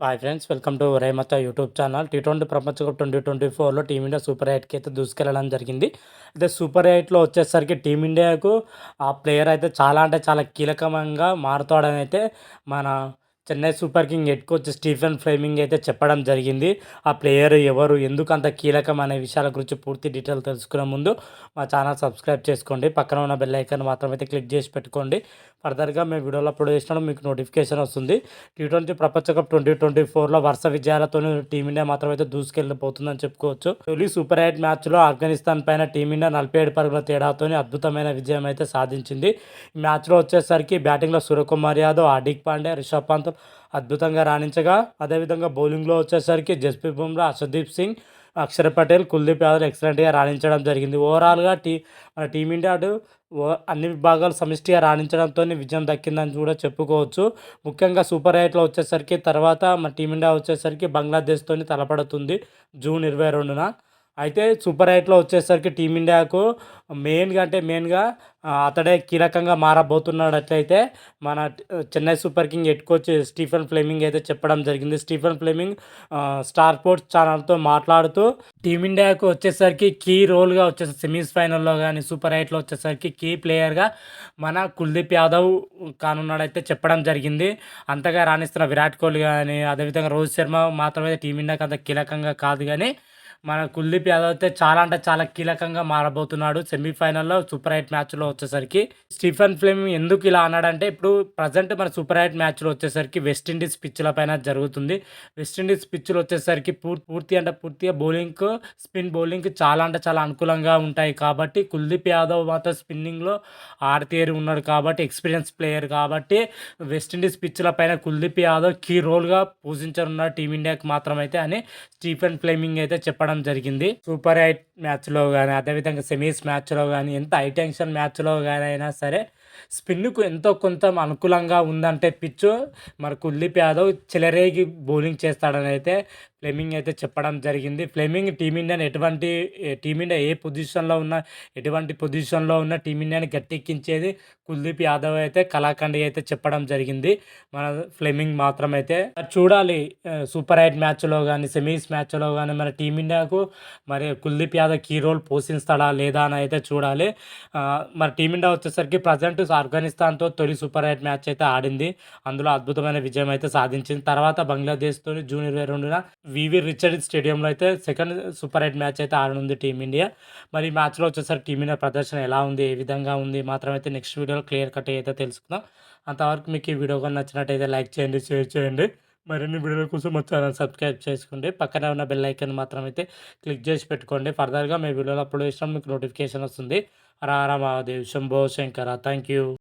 Hi friends welcome to రేమత YouTube channel T twenty ప్రపంచ cup twenty twenty ఫోర్లో team India super ఎయిట్కి అయితే దూసుకెళ్ళడం జరిగింది. అయితే సూపర్ ఎయిట్లో వచ్చేసరికి టీమిండియాకు ఆ ప్లేయర్ అయితే చాలా అంటే చాలా కీలకంగా మారుతాడని అయితే మన Chennai super king head coach Stephen Fleming అయితే చెప్పడం జరిగింది. ఆ ప్లేయర్ ఎవరు ఎందుకు అంత కీలకం అనే విషయాల గురించి పూర్తి డీటెయిల్ తెలుసుకునే ముందు మా ఛానల్ సబ్స్క్రైబ్ చేసుకోండి. పక్కన ఉన్న బెల్ ఐకాన్ మాత్రం అయితే క్లిక్ చేసి పెట్టుకోండి. ఫర్దర్గా మేము వీడియోలో అప్లోడ్ చేసినప్పుడు మీకు నోటిఫికేషన్ వస్తుంది. టీ ట్వంటీ ప్రపంచ కప్ ట్వంటీ ట్వంటీ ఫోర్లో వరుస విజయాలతో టీమిండియా మాత్రం అయితే దూసుకెళ్ళిపోతుందని చెప్పుకోవచ్చు. తొలి సూపర్ ఎయిట్ మ్యాచ్లో ఆఫ్ఘనిస్తాన్ పైన టీమిండియా నలభై ఏడు పరుగుల తేడాతో అద్భుతమైన విజయం అయితే సాధించింది. ఈ మ్యాచ్లో వచ్చేసరికి బ్యాటింగ్లో సూర్యకుమార్ యాదవ్ హార్దిక్ పాండే రిషబ్ పంత్ అద్భుతంగా రాణించగా అదేవిధంగా బౌలింగ్లో వచ్చేసరికి జస్ప్రీత్ బుమ్రా అర్షదీప్ సింగ్ అక్షర్ పటేల్ కుల్దీప్ యాదవ్ ఎక్సలెంట్గా రాణించడం జరిగింది. ఓవరాల్గా టీ మన టీమిండియా అన్ని విభాగాలు సమిష్టిగా రాణించడంతో విజయం దక్కిందని కూడా చెప్పుకోవచ్చు. ముఖ్యంగా సూపర్ ఎయిట్లో వచ్చేసరికి తర్వాత మన టీమిండియా వచ్చేసరికి బంగ్లాదేశ్తో తలపడుతుంది జూన్ ఇరవై రెండున. అయితే సూపర్ ఎయిట్లో వచ్చేసరికి టీమిండియాకు మెయిన్గా అంటే మెయిన్గా అతడే కీలకంగా మారబోతున్నాడట్లయితే మన Chennai Super King head coach Stephen Fleming అయితే చెప్పడం జరిగింది. స్టీఫెన్ ఫ్లేమింగ్ స్టార్ స్పోర్ట్స్ ఛానల్తో మాట్లాడుతూ టీమిండియాకు వచ్చేసరికి కీ రోల్గా వచ్చేసి సెమీస్ ఫైనల్లో కానీ సూపర్ ఎయిట్లో వచ్చేసరికి కీ ప్లేయర్గా మన కుల్దీప్ యాదవ్ కానున్నాడైతే చెప్పడం జరిగింది. అంతగా రాణిస్తున్న విరాట్ కోహ్లీ కానీ అదేవిధంగా రోహిత్ శర్మ మాత్రమే టీమిండియాకి అంత కీలకంగా కాదు కానీ మన కుల్దీప్ యాదవ్ అయితే చాలా అంటే చాలా కీలకంగా మారబోతున్నాడు. సెమీఫైనల్లో సూపర్ ఎయిట్ మ్యాచ్లో వచ్చేసరికి స్టీఫెన్ ఫ్లేమ్ ఎందుకు ఇలా అన్నాడంటే ఇప్పుడు ప్రజెంట్ మన సూపర్ ఎయిట్ మ్యాచ్లో వచ్చేసరికి వెస్టిండీస్ పిచ్ల పైన జరుగుతుంది. వెస్టిండీస్ పిచ్లు వచ్చేసరికి పూర్తి అంటే పూర్తిగా బౌలింగ్ స్పిన్ బౌలింగ్ చాలా అంటే చాలా అనుకూలంగా ఉంటాయి. కాబట్టి కుల్దీప్ యాదవ్ మాత్రం స్పిన్నింగ్లో ఆడతేరి ఉన్నాడు కాబట్టి ఎక్స్పీరియన్స్ ప్లేయర్ కాబట్టి వెస్టిండీస్ పిచ్ల పైన కుల్దీప్ యాదవ్ కీ రోల్గా పూజించనున్నాడు టీమిండియాకి మాత్రమైతే అని స్టీఫెన్ ఫ్లేమింగ్ అయితే చెప్పడం చెప్పడం జరిగింది. సూపర్ ఎయిట్ మ్యాచ్లో కానీ అదేవిధంగా సెమీస్ మ్యాచ్లో కానీ ఎంత హై టెన్షన్ మ్యాచ్లో కానీ అయినా సరే స్పిన్కు ఎంతో కొంత అనుకూలంగా ఉందంటే పిచ్చు మరి కుల్దీప్ యాదవ్ చెలరేగి బౌలింగ్ చేస్తాడని అయితే ఫ్లెమింగ్ అయితే చెప్పడం జరిగింది. ఫ్లెమింగ్ టీమిండియాని ఎటువంటి టీమిండియా ఏ పొజిషన్లో ఉన్న ఎటువంటి పొజిషన్లో ఉన్న టీమిండియాని గట్టెక్కించేది కుల్దీప్ యాదవ్ అయితే కళాఖండి అయితే చెప్పడం జరిగింది. మన ఫ్లెమింగ్ మాత్రం అయితే చూడాలి సూపర్ ఎయిట్ మ్యాచ్లో కానీ సెమీస్ మ్యాచ్లో కానీ మన టీమిండియాకు మరి కుల్దీప్ యాదవ్ కీ రోల్ పోషిస్తాడా లేదా అని అయితే చూడాలి. మరి టీమిండియా వచ్చేసరికి ప్రజెంట్ ఆఫ్ఘనిస్తాన్తో తొలి సూపర్ ఎయిట్ మ్యాచ్ అయితే ఆడింది. అందులో అద్భుతమైన విజయం అయితే సాధించింది. తర్వాత బంగ్లాదేశ్తో జూన్ ఇరవై రెండున వివి రిచర్డ్ స్టేడియంలో అయితే సెకండ్ సూపర్ ఎయిట్ మ్యాచ్ అయితే ఆడనుంది టీమిండియా. మరి మ్యాచ్లో వచ్చేసరికి టీమిండియా ప్రదర్శన ఎలా ఉంది? ఏ విధంగా ఉంది? మాత్రం అయితే నెక్స్ట్ వీడియోలో క్లియర్ కట్ అయితే తెలుసుకుందాం. అంతవరకు మీకు ఈ వీడియో కానీ నచ్చినట్టయితే లైక్ చేయండి షేర్ చేయండి. మరిన్ని వీడియోల కోసం మా ఛానల్ సబ్స్క్రైబ్ చేసుకోండి. పక్కనే ఉన్న బెల్ ఐకన్ మాత్రం అయితే క్లిక్ చేసి పెట్టుకోండి. ఫర్దర్గా మీ వీడియోలు అప్లోడ్ చేసినా మీకు నోటిఫికేషన్ వస్తుంది. రారా మహాదేవ్ శంభో శంకర థ్యాంక్ యూ